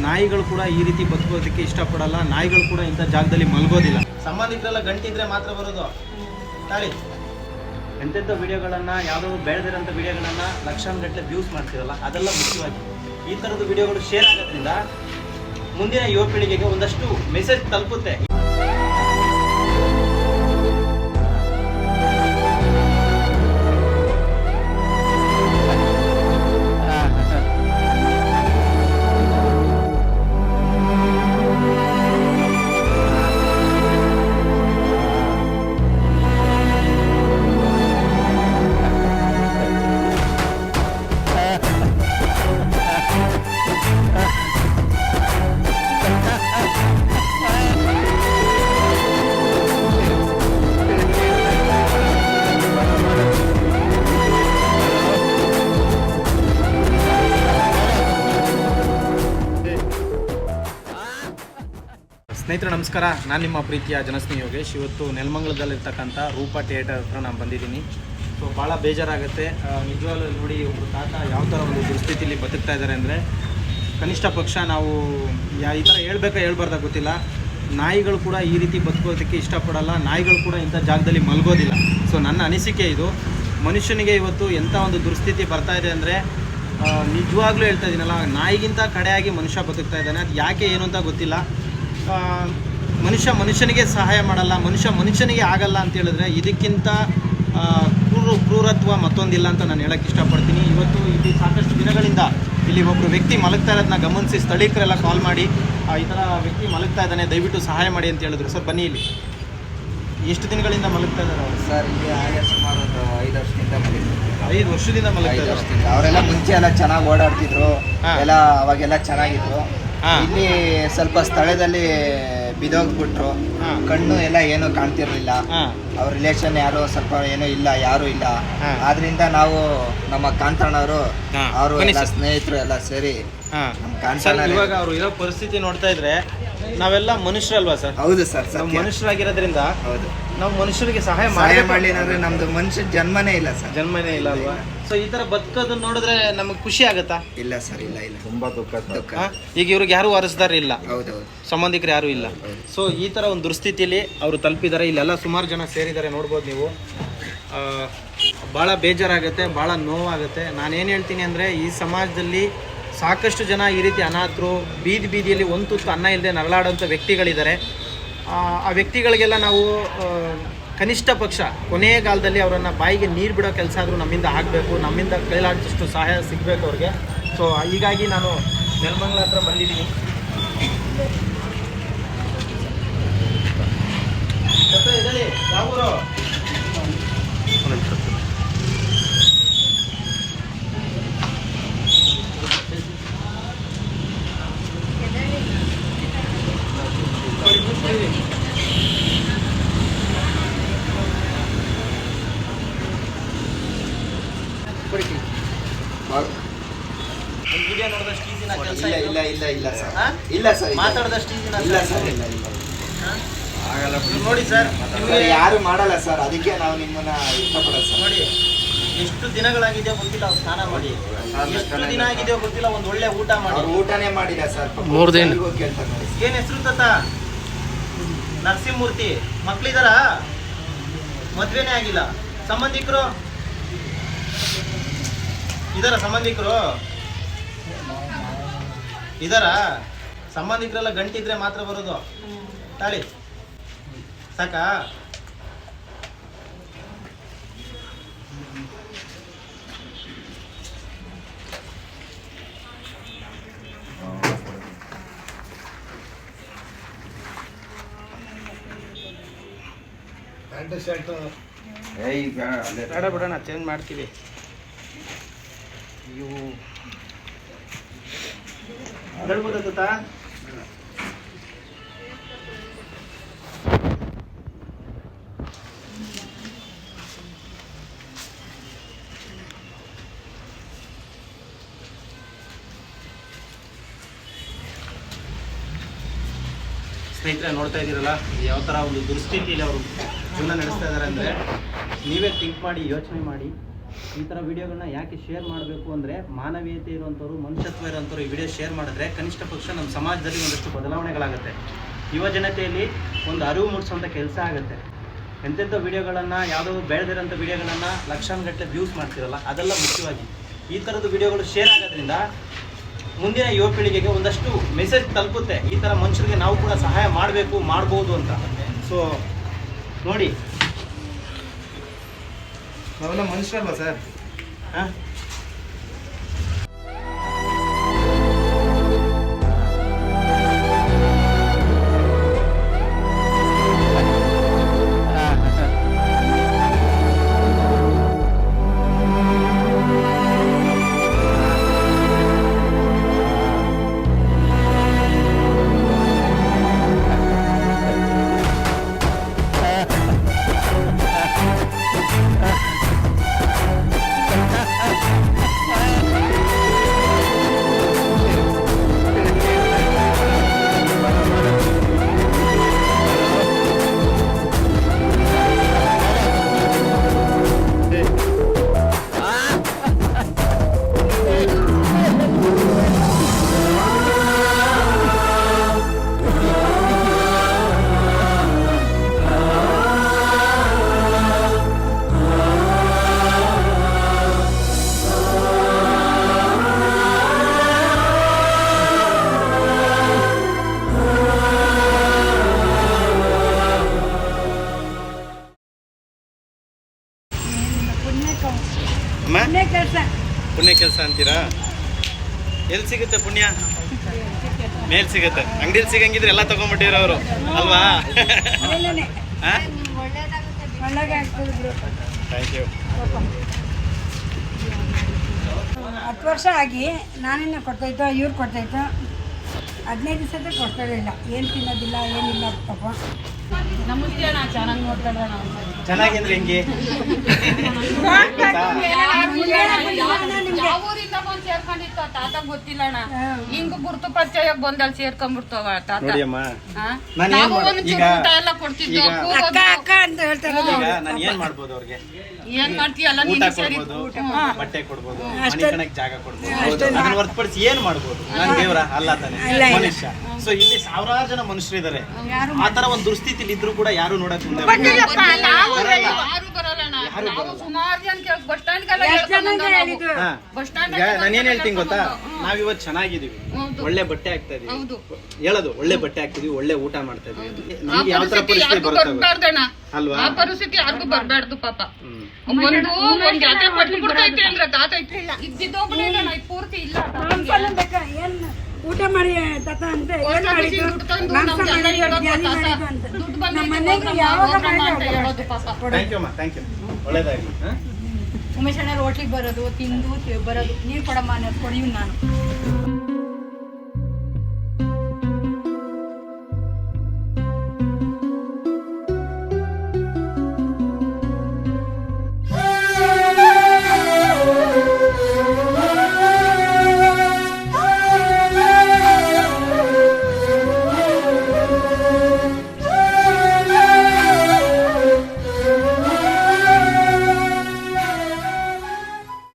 ನಾಯಿಗಳು ಕೂಡ ಈ ರೀತಿ ಬದುಕೋದಕ್ಕೆ ಇಷ್ಟಪಡಲ್ಲ. ನಾಯಿಗಳು ಕೂಡ ಇಂಥ ಜಾಗದಲ್ಲಿ ಮಲಗೋದಿಲ್ಲ. ಸಂಬಂಧಿಕರೆಲ್ಲ ಗಂಟಿದ್ರೆ ಮಾತ್ರ ಬರೋದು. ತಾಳಿ. ಎಂತೆಂಥ ವಿಡಿಯೋಗಳನ್ನು ಯಾವುದೋ ಬೆಳೆದಿರೋಂಥ ವಿಡಿಯೋಗಳನ್ನು ಲಕ್ಷಾನುಗಟ್ಟಲೆ ವ್ಯೂಸ್ ಮಾಡ್ತಿರಲ್ಲ ಅದೆಲ್ಲ ಮುಖ್ಯವಾಗಿ. ಈ ಥರದ ವಿಡಿಯೋಗಳು ಶೇರ್ ಆಗೋದ್ರಿಂದ ಮುಂದಿನ ಯುವ ಪೀಳಿಗೆಗೆ ಒಂದಷ್ಟು ಮೆಸೇಜ್ ತಲುಪುತ್ತೆ. ನಮಸ್ಕಾರ, ನಾನು ನಿಮ್ಮ ಪ್ರೀತಿಯ ಜನಸ್ನೇಹಿ ಯೋಗೇಶ್. ಇವತ್ತು ನೆಲಮಂಗಲದಲ್ಲಿರ್ತಕ್ಕಂಥ ರೂಪಾ ಥಿಯೇಟರ್ ಹತ್ರ ನಾನು ಬಂದಿದ್ದೀನಿ. ಸೊ ಭಾಳ ಬೇಜಾರಾಗುತ್ತೆ. ನಿಜವಾಗ್ಲೂ ನೋಡಿ ಒಬ್ಬರು ತಾತ ಯಾವ ಥರ ಒಂದು ದುಸ್ಥಿತಿಲಿ ಬದುಕ್ತಾ ಇದ್ದಾರೆ ಅಂದರೆ, ಕನಿಷ್ಠ ಪಕ್ಷ ನಾವು ಯಾ, ಈ ಥರ ಹೇಳ್ಬೇಕಾ ಹೇಳ್ಬಾರ್ದ ಗೊತ್ತಿಲ್ಲ. ನಾಯಿಗಳು ಕೂಡ ಈ ರೀತಿ ಬದುಕೋದಕ್ಕೆ ಇಷ್ಟಪಡಲ್ಲ. ನಾಯಿಗಳು ಕೂಡ ಇಂಥ ಜಾಗದಲ್ಲಿ ಮಲಗೋದಿಲ್ಲ. ಸೊ ನನ್ನ ಅನಿಸಿಕೆ ಇದು. ಮನುಷ್ಯನಿಗೆ ಇವತ್ತು ಎಂಥ ಒಂದು ದುಸ್ಥಿತಿ ಬರ್ತಾ ಇದೆ ಅಂದರೆ ನಿಜವಾಗ್ಲೂ ಹೇಳ್ತಾ ಇದ್ದೀನಲ್ಲ ನಾಯಿಗಿಂತ ಕಡೆಯಾಗಿ ಮನುಷ್ಯ ಬದುಕ್ತಾ ಇದ್ದಾನೆ. ಅದು ಯಾಕೆ ಏನು ಅಂತ ಗೊತ್ತಿಲ್ಲ. ಮನುಷ್ಯ ಮನುಷ್ಯನಿಗೆ ಸಹಾಯ ಮಾಡಲ್ಲ ಮನುಷ್ಯ ಮನುಷ್ಯನಿಗೆ ಆಗಲ್ಲ ಅಂತ ಹೇಳಿದ್ರೆ ಇದಕ್ಕಿಂತ ಕ್ರೂರ ಕ್ರೂರತ್ವ ಮತ್ತೊಂದಿಲ್ಲ ಅಂತ ನಾನು ಹೇಳಕ್ಕೆ ಇಷ್ಟಪಡ್ತೀನಿ. ಇವತ್ತು ಇಲ್ಲಿ ಸಾಕಷ್ಟು ದಿನಗಳಿಂದ ಇಲ್ಲಿ ಒಬ್ಬರು ವ್ಯಕ್ತಿ ಮಲಗ್ತಾ ಇರೋದನ್ನ ಗಮನಿಸಿ ಸ್ಥಳೀಯರೆಲ್ಲ ಕಾಲ್ ಮಾಡಿ ಈ ಥರ ವ್ಯಕ್ತಿ ಮಲಗ್ತಾ ಇದ್ದಾನೆ ದಯವಿಟ್ಟು ಸಹಾಯ ಮಾಡಿ ಅಂತ ಹೇಳಿದ್ರು. ಸರ್ ಬನ್ನಿ ಇಲ್ಲಿ. ಎಷ್ಟು ದಿನಗಳಿಂದ ಮಲಗ್ತಾ ಇದ್ದಾರೆ ಅವರು? ಸರ್ ಇಲ್ಲಿ ಹಾಗೆ ಸುಮಾರು ಒಂದು ಐದು ವರ್ಷದಿಂದ ಮಲಗಿದ್ರು. ಐದು ವರ್ಷದಿಂದ ಮಲಗ್ತಾ ಇದ್ದಾರೆ ವರ್ಷದಿಂದ. ಅವರೆಲ್ಲ ಮುಂಚೆ ಎಲ್ಲ ಚೆನ್ನಾಗಿ ಓಡಾಡ್ತಿದ್ರು. ಎಲ್ಲ ಅವಾಗೆಲ್ಲ ಚೆನ್ನಾಗಿದ್ರು. ಇಲ್ಲಿ ಸ್ವಲ್ಪ ಸ್ಥಳದಲ್ಲಿ ಬಿದೋಗ್ಬಿಟ್ರು. ಕಣ್ಣು ಎಲ್ಲ ಏನು ಕಾಣ್ತಿರ್ಲಿಲ್ಲ. ಅವ್ರ ರಿಲೇಷನ್ ಯಾರು ಸ್ವಲ್ಪ ಏನೂ ಇಲ್ಲ ಯಾರು ಇಲ್ಲ. ಆದ್ರಿಂದ ನಾವು ನಮ್ಮ ಕಾಂತಣ್ಣವರು. ಅವರು ಸ್ನೇಹಿತರು ಎಲ್ಲ ಸೇರಿ ನಮ್ಮ ಕಾಂತಣ್ಣ ಇವಾಗ ಅವ್ರು ಇರೋ ಪರಿಸ್ಥಿತಿ ನೋಡ್ತಾ ಇದ್ರೆ ನಾವೆಲ್ಲ ಮನುಷ್ಯರಲ್ವಾ ಸರ್? ಹೌದು ಸರ್ ನಾವು ಸತ್ಯ. ಮನುಷ್ಯರಾಗಿರೋದ್ರಿಂದ ಹೌದು. ನಾವು ಮನುಷ್ಯರಿಗೆ ಸಹಾಯ ಸಹಾಯ ಮಾಡಿ ಮಾಡಲಿ ಅಂದ್ರೆ ನಮ್ದು ಮನುಷ್ಯ ಜನ್ಮನೇ ಇಲ್ಲ ಸರ್. ಜನ್ಮನೇ ಇಲ್ಲ ಅಲ್ವಾ? ಸೊ ಈ ತರ ಬದುಕೋದನ್ನ ನೋಡಿದ್ರೆ ನಮಗೆ ಖುಷಿ ಆಗತ್ತಾ? ಇಲ್ಲ ಸರ್ ಇಲ್ಲ ಇಲ್ಲ. ತುಂಬಾ ದುಃಖ ಸರ್. ದುಃಖ. ಆ? ಈಗ ಇವ್ರಿಗೆ ಯಾರು ವಾರಸ್ದಾರ ಇಲ್ಲ. ಹೌದೌದು ಸಂಬಂಧಿಕರು ಯಾರು ಇಲ್ಲ. ಸೊ ಈ ತರ ಒಂದು ದುಸ್ಥಿತಿಲಿ ಅವರು ತಲುಪಿದ್ದಾರೆ. ಇಲ್ಲೆಲ್ಲ ಸುಮಾರು ಜನ ಸೇರಿದ್ದಾರೆ ನೋಡ್ಬೋದು ನೀವು. ಆ, ಭಾಳ ಬೇಜಾರಾಗುತ್ತೆ ಭಾಳ ನೋವಾಗುತ್ತೆ. ನಾನೇನು ಹೇಳ್ತೀನಿ ಅಂದರೆ ಈ ಸಮಾಜದಲ್ಲಿ ಸಾಕಷ್ಟು ಜನ ಈ ರೀತಿ ಅನಾಥರು ಬೀದಿ ಬೀದಿಯಲ್ಲಿ ಒಂದು ತುತ್ತು ಅನ್ನ ಇಲ್ಲದೆ ನರಳಾಡೋಂಥ ವ್ಯಕ್ತಿಗಳಿದ್ದಾರೆ. ಆ, ವ್ಯಕ್ತಿಗಳಿಗೆಲ್ಲ ನಾವು ಕನಿಷ್ಠ ಪಕ್ಷ ಕೊನೆಗಾಲದಲ್ಲಿ ಅವರನ್ನು ಬಾಯಿಗೆ ನೀರು ಬಿಡೋ ಕೆಲಸ ಆದರೂ ನಮ್ಮಿಂದ ಆಗಬೇಕು ನಮ್ಮಿಂದ ಕೈಲಾದಷ್ಟು ಸಹಾಯ ಸಿಗಬೇಕು ಅವ್ರಿಗೆ. ಸೊ ಹೀಗಾಗಿ ನಾನು ನೆಲಮಂಗ್ಲ ಹತ್ರ ಬಂದಿದ್ದೀನಿ. ಸ್ವಲ್ಪ ಎದ್ದೇಳಿ, ಯಾವೂರು? ಒಂದ್ ವಿಡಿಯೋ ನೋಡಿದಷ್ಟು ಈಸಿನ ಕೆಲಸ ಇಲ್ಲ ಇಲ್ಲ ಸರ್. ಮಾತಾಡದಷ್ಟು ಇಲ್ಲ ಸರ್ ಇಲ್ಲ. ಮಾತಾಡಿದಷ್ಟು ಇಲ್ಲ. ಸರ್. ಇಲ್ಲ ಇಲ್ಲ. ನೋಡಿ ಸರ್ ನಿಮಗೆ ಯಾರು ಮಾಡಲ್ಲ ಸರ್ ಅದಕ್ಕೆ ನಾವು ನಿಮ್ಮನ್ನ ಇಷ್ಟಪಡೋದು ಸರ್. ನೋಡಿ ಎಷ್ಟು ದಿನಗಳಾಗಿದೆಯೋ ಗೊತ್ತಿಲ್ಲ ಅವ್ರು ಸ್ನಾನ ಮಾಡಿ. ಎಷ್ಟು ದಿನ ಆಗಿದೆಯೋ ಗೊತ್ತಿಲ್ಲ ಒಂದು ಒಳ್ಳೆ ಊಟ ಮಾಡಿ. ಊಟನೇ ಮಾಡಿಲ್ಲ ಸರ್ ಮೂರು ದಿನ. ಏನ್ ಹೆಸರು ತಾತ? ನರಸಿಂಹಮೂರ್ತಿ. ಮಕ್ಳಿದಾರ? ಮದ್ವೆನೇ ಆಗಿಲ್ಲ. ಸಂಬಂಧಿಕರು? ಇದಾರ ಸಂಬಂಧಿಕರು? ಇದಾರ ಸಂಬಂಧಿಕರೆಲ್ಲ ಗಂಟಿದ್ರೆ ಮಾತ್ರ ಬರೋದು. ತಾಳಿ. ಸಾಕಾ? ಏಯ್ ಬೇಡ, ಅಲ್ಲೇ ಬೇಡ ಬಿಡೋಣ ಚೇಂಜ್ ಮಾಡ್ತೀವಿ. ಇವು ಸ್ನೇಹಿತರೆ, ನೋಡ್ತಾ ಇದ್ದೀರಲ್ಲ, ಯಾವ ಥರ ಒಂದು ದುಸ್ಥಿತಿಯಲ್ಲಿ ಅವರು ಜೀವನ ನಡೆಸ್ತಾ ಇದ್ದಾರೆ ಅಂದರೆ ನೀವೇ ಥಿಂಕ್ ಮಾಡಿ, ಯೋಚನೆ ಮಾಡಿ. ಈ ಥರ ವಿಡಿಯೋಗಳನ್ನ ಯಾಕೆ ಶೇರ್ ಮಾಡಬೇಕು ಅಂದರೆ ಮಾನವೀಯತೆ ಇರುವಂಥವ್ರು ಮನುಷ್ಯತ್ವ ಇರುವಂಥವ್ರು ಈ ವಿಡಿಯೋ ಶೇರ್ ಮಾಡಿದ್ರೆ ಕನಿಷ್ಠ ಪಕ್ಷ ನಮ್ಮ ಸಮಾಜದಲ್ಲಿ ಒಂದಷ್ಟು ಬದಲಾವಣೆಗಳಾಗುತ್ತೆ. ಯುವ ಜನತೆಯಲ್ಲಿ ಒಂದು ಅರಿವು ಮೂಡಿಸುವಂಥ ಕೆಲಸ ಆಗುತ್ತೆ. ಎಂತೆಂಥ ವಿಡಿಯೋಗಳನ್ನು, ಯಾವುದೋ ಬೆಳೆದಿರೋಂಥ ವಿಡಿಯೋಗಳನ್ನು ಲಕ್ಷಾನುಗಟ್ಟಲೆ ವ್ಯೂಸ್ ಮಾಡ್ತಿರಲ್ಲ, ಅದೆಲ್ಲ ಮುಖ್ಯವಾಗಿ. ಈ ಥರದ್ದು ವಿಡಿಯೋಗಳು ಶೇರ್ ಆಗೋದ್ರಿಂದ ಮುಂದಿನ ಯುವ ಪೀಳಿಗೆಗೆ ಒಂದಷ್ಟು ಮೆಸೇಜ್ ತಲುಪುತ್ತೆ. ಈ ಥರ ಮನುಷ್ಯರಿಗೆ ನಾವು ಕೂಡ ಸಹಾಯ ಮಾಡಬೇಕು, ಮಾಡ್ಬೋದು ಅಂತ. ಸೊ ನೋಡಿ ನಾವೆಲ್ಲ ಮನುಷ್ಯರಲ್ವಾ ಸರ್ ಹಾಂ ಅಮ್ಮ ಕೆಲಸ ಅಂತೀರಾ? ಎಲ್ಲಿ ಸಿಗುತ್ತೆ ಪುಣ್ಯ? ಮೇಲ್ ಸಿಗುತ್ತೆ. ಅಂಗಡಿಲಿ ಸಿಗಂಗಿದ್ರೆ ಎಲ್ಲ ತಗೊಂಡ್ಬಿಟ್ಟಿರೋ ಅವರು. ಅಲ್ವಾ? Thank you. ಹತ್ತು ವರ್ಷ ಆಗಿ ನಾನೇನೆ ಕೊಡ್ತಾಯ್ತು ಇವ್ರು ಕೊಡ್ತಾಯ್ತು ಹದಿನೈದು ದಿವಸದ ಕೊಡ್ತಾ ಇಲ್ಲ ಏನು ತಿನ್ನೋದಿಲ್ಲ ಏನಿಲ್ಲ. ಪಾಪ ನಮಸ್ತೆ ಅಣ್ಣ ಚೆನ್ನಾಗಿ ನೋಡ್ಕೊಂಡ್ರೆ ನಾವು ಚೆನ್ನಾಗಿದ್ರೆ ಹೆಂಗೆ? ಯಾವ ಊರಿಂದ ಬಂದು ಸೇರ್ಕೊಂಡಿತ್ತು ತಾತ ಗೊತ್ತಿಲ್ಲ ಅಣ್ಣ ಹಿಂಗ ಗುರ್ತು ಪರಿಚಯ ಬಂದಲ್ಲಿ ಸೇರ್ಕೊಂಡ್ಬಿಡ್ತಾವ ತಾತ ನೋಡಿ ಅಮ್ಮ ಹಾ? ನಾನ್ ಏನ್ ನಾವು ಮಾಡ್- ಈಗ- ಚೂರು ಊಟ ಎಲ್ಲ ಕೊಡ್ತಿದ್ದೋ ಈಗ- ಅಕ್ಕ ಅಕ್ಕ ಅಂತ ಹೇಳ್ತಾರೆ ಈಗ ನಾನು ಏನ್ ಮಾಡ್ಬೋದು ಅವ್ರಿಗೆ? ಏನ್ ಮಾಡ್ತೀಯಲ್ಲ ಊಟ ನೀನು ಸೇರಿ ಕೊಡ್ಬೋದು ಬಟ್ಟೆ ಕೊಡ್ಬೋದು ಜಾಗ ಕೊಡ್ಬೋದು. ಅದನ್ನ ಹೊರತುಪಡಿಸಿ ಏನ್ ಮಾಡ್ಬೋದು? ನಾನ್ ದೇವ್ರ ಅಲ್ಲ ತಾನೆ. ಮನುಷ್ಯ. ಸೊ ಇಲ್ಲಿ ಸಾವಿರಾರು ಜನ ಮನುಷ್ಯರಿದ್ದಾರೆ. ಆ ತರ ಒಂದು ದುಸ್ಥಿತಿಲಿ ಇದ್ರು ಕೂಡ ಯಾರು ನೋಡಕ್ ಮುಂದೆ ಬಂದಿಲ್ಲಪ್ಪ, ಯಾರು ಬರಲ್ಲ ಅಣ್ಣ. ಯಾರು ನಾವು ಬರಲ್ಲ. ಸುಮಾರು ಜನ ಕೇಳ್ ಬಸ್ ಸ್ಟ್ಯಾಂಡ್ಗೆಲ್ಲ ಎಷ್ಟು ಜನ ಹೇಳ್ಕೊಂಡ್ ಬಂದೋ ನಾವು. ಹಾ. ಬಸ್ ಸ್ಟ್ಯಾಂಡ್ ಈಗ ನಾನು ಏನ್ ಹೇಳ್ತೀನಿ ಗೊತ್ತಾ? ನಾವಿವತ್ತು ಚೆನ್ನಾಗಿದೀವಿ. ಹೌದು. ಒಳ್ಳೆ ಬಟ್ಟೆ ಹಾಕ್ತಾ ಇದೀವಿ. ಹೌದು. ಹೇಳೋದು ಒಳ್ಳೆ ಬಟ್ಟೆ ಹಾಕ್ತಿದೀವಿ ಒಳ್ಳೆ ಊಟ ಮಾಡ್ತಾ ಇದೀವಿ ಆ ನಮ್ಗೆ ಯಾವ ತರ ಪರಿಸ್ಥಿತಿ ಪರಿಸ್ಥಿತಿ ಯಾರಿಗೂ ಬರುತ್ತೆ ಗೊತ್ತಾ? ಬರ್ಬಾರ್ದಣ್ಣ ಅಲ್ವಾ? ಆ ಪರಿಸ್ಥಿತಿ ಯಾರಿಗೂ ಬರ್ಬಾರ್ದು ಪಾಪ. ಹ್ಮ್. ಒಂದು ಒಂದ್ ಜಾತ್ರೆ ಪೂರ್ತಿ ಇಲ್ಲ. ಮಾಂಸನ ಬೇಕಾ? ಏನು ಊಟ ಮಾಡಿ ತಾತ ಅಂತ ಏನ್ ಮಾಡಿದ್ದು? ಮಾಂಸ ಮಾಡಿದ್ದು ಧ್ಯಾನ ಮಾಡಿದ್ದು ಅಂತ. ನಮ್ಮ ಮನೆಗೆ ಯಾವಾಗ ಮಾಡಿದ್ರು ಥ್ಯಾಂಕ್ ಯು ಅಮ್ಮ ಥ್ಯಾಂಕ್ ಯು? ಉಮೇಶ್ ಅಣ್ಣ ರೋಟ್ಲಿಗೆ ಬರೋದು ತಿಂದು ಬರೋದು ನೀರು ಕೊಡಮ್ಮ ಅನ್ನೋದು ಕೊಡಿವ್ ನಾನು.